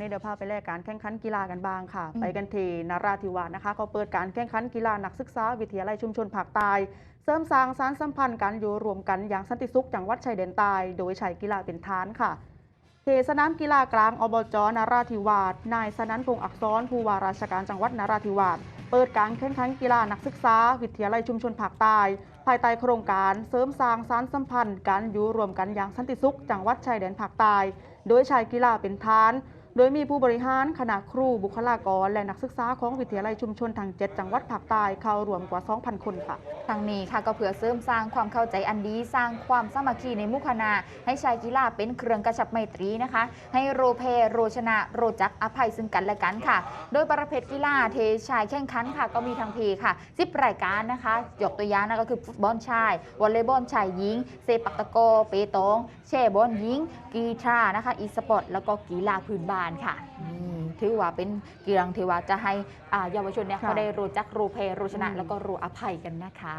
นี้เดี๋ยวพาไปแลกการแข่งขันกีฬากันบ้างค่ะอืมไปกันที่นราธิวาสนะคะเขาเปิดการแข่งขันกีฬานักศึกษาวิทยาลัยชุมชนภาคใต้เสริมสร้างสารสัมพันธ์กันอยู่รวมกันอย่างสันติสุขจังหวัดชายแดนใต้โดยใช้กีฬาเป็นฐานค่ะเทสนามกีฬากลางอบจนราธิวาสนายสนันพงษ์อักษรผู้ว่าราชการจังหวัดนราธิวาสเปิดการแข่งขันกีฬานักศึกษา วิทยาลัยชุมชนภาคใต้ภายใต้โครงการเสริมสร้างสารสัมพันธ์การอยู่รวมกันอย่างสันติสุข จังหวัดชายแดนภาคใต้โดยใช้กีฬาเป็นฐาน โดยมีผู้บริหารคณะครูบุคลากร และนักศึกษาของวิทยาลัยชุมชนทั้ง7 จังหวัดภาคใต้เข้ารวมกว่า 2,000 คนค่ะ ทางนี้ค่ะก็เพื่อเสริมสร้างความเข้าใจอันดี สร้างความสามัคคีในมุคณะให้ชายกีฬาเป็นเครื่องกระชับไมตรีนะคะ ให้โรเพโรชนะ โรจักอภัยซึ่งกันและกันค่ะ โดยประเภทกีฬาเทชายแข่งขันค่ะ ก็มีทางเพค่ะ10รายการนะคะยกตัวอย่างนะก็คือฟุตบอลชายวอลเลย์บอลชายหญิง เซปักตะโก เปตองแช่บอลหญิง กีฬานะคะอีสปอร์ตแล้วก็กีฬาพื้นบ้านค่ะนี่ถือว่าเป็นกีฬาที่ว่าจะให้อ่าเยาวชนเนี่ยค่ะเขาได้รู้จักรู้เพรู้ชนะอืมแล้วก็รู้อภัยกันนะคะ